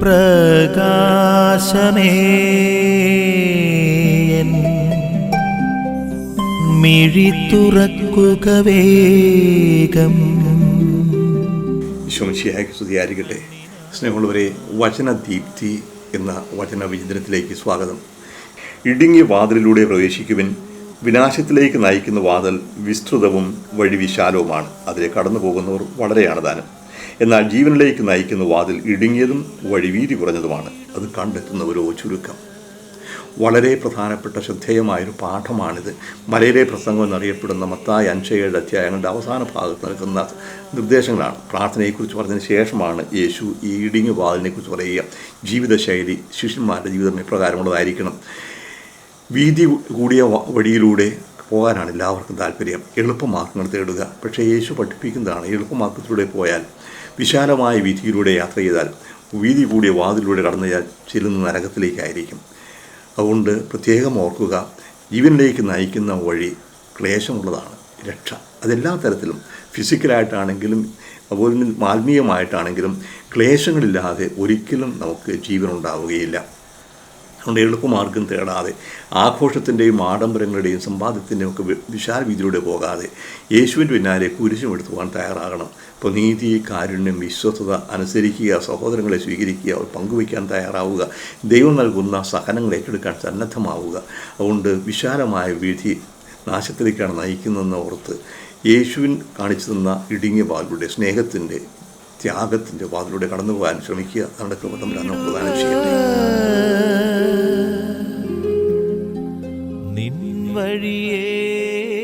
പ്രകാശമേ. മിഴി തുറക്കുക വേഗം. ഈശോമിശിയായ്ക്ക് സ്തുതിയായിരിക്കട്ടെ. സ്നേഹമുള്ളവരെ വചനദീപ്തി എന്ന വചന വിചിന്തനത്തിലേക്ക് സ്വാഗതം. ഇടുങ്ങിയ വാതിലിലൂടെ പ്രവേശിക്കുവിൻ വിനാശത്തിലേക്ക് നയിക്കുന്ന വാതിൽ വിസ്തൃതവും വഴി വിശാലവുമാണ് അതിലെ കടന്നു പോകുന്നവർ വളരെയാണ് താനും എന്നാൽ ജീവനിലേക്ക് നയിക്കുന്ന വാതിൽ ഇടുങ്ങിയതും വഴിവീതി കുറഞ്ഞതുമാണ്. അത് കണ്ടെത്തുന്നവരോ ചുരുക്കം. വളരെ പ്രധാനപ്പെട്ട ശ്രദ്ധേയമായൊരു പാഠമാണിത്. മലയിലെ പ്രസംഗം എന്നറിയപ്പെടുന്ന മത്തായ അഞ്ചേഴ് അധ്യായങ്ങളുടെ അവസാന ഭാഗത്ത് നൽകുന്ന നിർദ്ദേശങ്ങളാണ്. പ്രാർത്ഥനയെക്കുറിച്ച് പറഞ്ഞതിന് ശേഷമാണ് യേശു ഈ ഇടിഞ്ഞു വാതിലിനെക്കുറിച്ച് പറയുക. ജീവിതശൈലി ശിഷ്യന്മാരുടെ ജീവിതം എപ്രകാരമുള്ളതായിരിക്കണം. വീതി കൂടിയ വഴിയിലൂടെ പോകാനാണ് എല്ലാവർക്കും താല്പര്യം. എളുപ്പമാർഗങ്ങൾ തേടുക. പക്ഷേ യേശു പഠിപ്പിക്കുന്നതാണ്. എളുപ്പമാർഗത്തിലൂടെ പോയാൽ വിശാലമായ വീതിയിലൂടെ യാത്ര ചെയ്താൽ വീതി കൂടിയ വാതിലൂടെ കടന്നു ചെല്ലുന്ന നരകത്തിലേക്കായിരിക്കും. അതുകൊണ്ട് പ്രത്യേകം ഓർക്കുക ജീവനിലേക്ക് നയിക്കുന്ന വഴി ക്ലേശമുള്ളതാണ് രക്ഷ. അതെല്ലാ തരത്തിലും ഫിസിക്കലായിട്ടാണെങ്കിലും അതുപോലെ തന്നെ ആത്മീയമായിട്ടാണെങ്കിലും ക്ലേശങ്ങളില്ലാതെ ഒരിക്കലും നമുക്ക് ജീവൻ ഉണ്ടാവുകയില്ല അതുകൊണ്ട് എളുപ്പമാർഗം തേടാതെ ആഘോഷത്തിന്റെയും ആഡംബരങ്ങളുടെയും സമ്പാദ്യത്തിന്റെയും ഒക്കെ വിശാല വീതിയിലൂടെ പോകാതെ യേശുവിന്റെ പിന്നാലെ കുരിശും പോകാൻ തയ്യാറാകണം. ഇപ്പോൾ നീതി കാരുണ്യം വിശ്വസ്തത അനുസരിക്കുക സഹോദരങ്ങളെ സ്വീകരിക്കുക അവർ പങ്കുവയ്ക്കാൻ തയ്യാറാവുക ദൈവം നൽകുന്ന സഹനങ്ങൾ ഏറ്റെടുക്കാൻ സന്നദ്ധമാവുക. അതുകൊണ്ട് വിശാലമായ വിധി നാശത്തിലേക്കാണ് നയിക്കുന്നതെന്ന് ഓർത്ത് യേശുവിൻ കാണിച്ചു തന്ന ഇടുങ്ങിയ വാതിലൂടെ സ്നേഹത്തിന്റെ ത്യാഗത്തിന്റെ വാതിലൂടെ കടന്നു പോകാൻ ശ്രമിക്കുക. നമ്മുടെ കൃപ തമ്മിലാണ് പ്രദാനം ചെയ്യട്ടെ. ফিরিয়ে